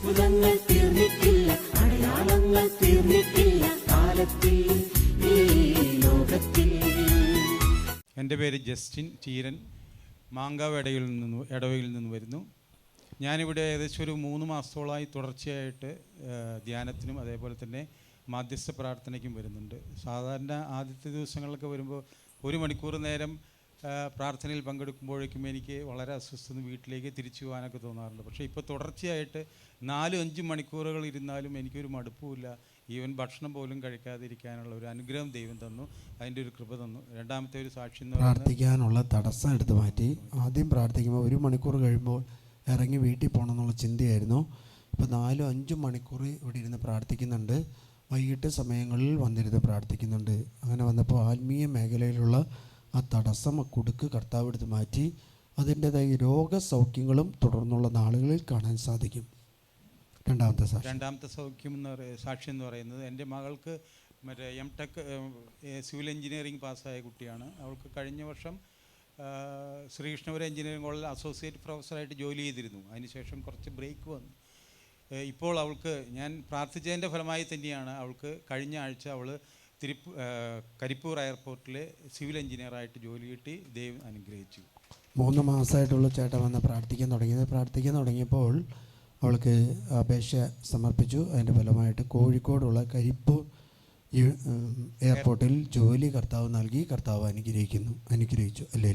അത്ഭുതങ്ങൾ തീർന്നിട്ടില്ല അടയാളങ്ങൾ തീർന്നിട്ടില്ല കാലത്തിൽ എന്റെ പേര് ജസ്റ്റിൻ ചീരൻ മാങ്കാവ് ഇടയിൽ നിന്ന് ഇടവയിൽ നിന്ന് വരുന്നു. ഞാനിവിടെ ഏകദേശം ഒരു മൂന്ന് മാസത്തോളമായി തുടർച്ചയായിട്ട് ധ്യാനത്തിനും അതേപോലെ തന്നെ മാധ്യസ്ഥ പ്രാർത്ഥനയ്ക്കും വരുന്നുണ്ട്. സാധാരണ ആദ്യത്തെ ദിവസങ്ങളിലൊക്കെ വരുമ്പോൾ ഒരു മണിക്കൂർ നേരം പ്രാർത്ഥനയിൽ പങ്കെടുക്കുമ്പോഴേക്കും എനിക്ക് വളരെ അസ്വസ്ഥത വീട്ടിലേക്ക് തിരിച്ചു പോകാനൊക്കെ തോന്നാറുണ്ട്. പക്ഷേ ഇപ്പോൾ തുടർച്ചയായിട്ട് നാലും അഞ്ചും മണിക്കൂറുകൾ ഇരുന്നാലും എനിക്കൊരു മടുപ്പുമില്ല. ഈവൻ ഭക്ഷണം പോലും കഴിക്കാതിരിക്കാനുള്ള ഒരു അനുഗ്രഹം ദൈവം തന്നു. അതിന്റെ ഒരു കൃപ തന്നു. രണ്ടാമത്തെ ഒരു സാക്ഷി പ്രാർത്ഥിക്കാനുള്ള തടസ്സം എടുത്ത് മാറ്റി. ആദ്യം പ്രാർത്ഥിക്കുമ്പോൾ ഒരു മണിക്കൂർ കഴിയുമ്പോൾ ഇറങ്ങി വീട്ടിൽ പോകണം എന്നുള്ള ചിന്തയായിരുന്നു. ഇപ്പോൾ നാലും അഞ്ചും മണിക്കൂർ ഇവിടെ ഇരുന്ന് പ്രാർത്ഥിക്കുന്നുണ്ട്. വൈകിട്ട് സമയങ്ങളിൽ വന്നിരുന്ന് പ്രാർത്ഥിക്കുന്നുണ്ട്. അങ്ങനെ വന്നപ്പോൾ ആത്മീയ മേഖലയിലുള്ള ആ തടസ്സം കൊടുക്ക് കുടുക്ക് കർത്താവ് എടുത്ത് മാറ്റി അതിന്റെതായ രോഗസൗഖ്യങ്ങളും തുടർന്നുള്ള നാളുകളിൽ കാണാൻ സാധിക്കും. രണ്ടാമത്തെ സാക്ഷി രണ്ടാമത്തെ സൗഖ്യം എന്ന് പറയുന്നത് സാക്ഷി എന്ന് പറയുന്നത് എന്റെ മകൾക്ക് മറ്റേ എം ടെക് സിവിൽ എഞ്ചിനീയറിംഗ് പാസ്സായ കുട്ടിയാണ്. അവൾക്ക് കഴിഞ്ഞ വർഷം ശ്രീകൃഷ്ണപുരം എഞ്ചിനീയറിംഗ് കോളേജിൽ അസോസിയേറ്റ് പ്രൊഫസറായിട്ട് ജോലി ചെയ്തിരുന്നു. അതിനുശേഷം കുറച്ച് ബ്രേക്ക് വന്നു. ഇപ്പോൾ അവൾക്ക് ഞാൻ പ്രാർത്ഥിച്ചതിന്റെ ഫലമായി തന്നെയാണ് അവൾക്ക് കഴിഞ്ഞ ആഴ്ച അവൾ തിരുപ്പ ആ, കരിപ്പൂർ എയർപോർട്ടിൽ സിവിൽ എഞ്ചിനീയറായിട്ട് ജോലി കിട്ടി. ദൈവം അനുഗ്രഹിച്ചു. മൂന്ന് മാസമായിട്ടുള്ള ചേട്ടൻ വന്ന് പ്രാർത്ഥിക്കാൻ തുടങ്ങിയത് പ്രാർത്ഥിക്കാൻ തുടങ്ങിയപ്പോൾ അവൾക്ക് അപേക്ഷ സമർപ്പിച്ചു. അതിന്റെ ഫലമായിട്ട് കോഴിക്കോടുള്ള കരിപ്പൂർ എയർപോർട്ടിൽ ജോലി കർത്താവ് നൽകി. കർത്താവ് അനുഗ്രഹിക്കുന്നു അനുഗ്രഹിച്ചു. അല്ലേ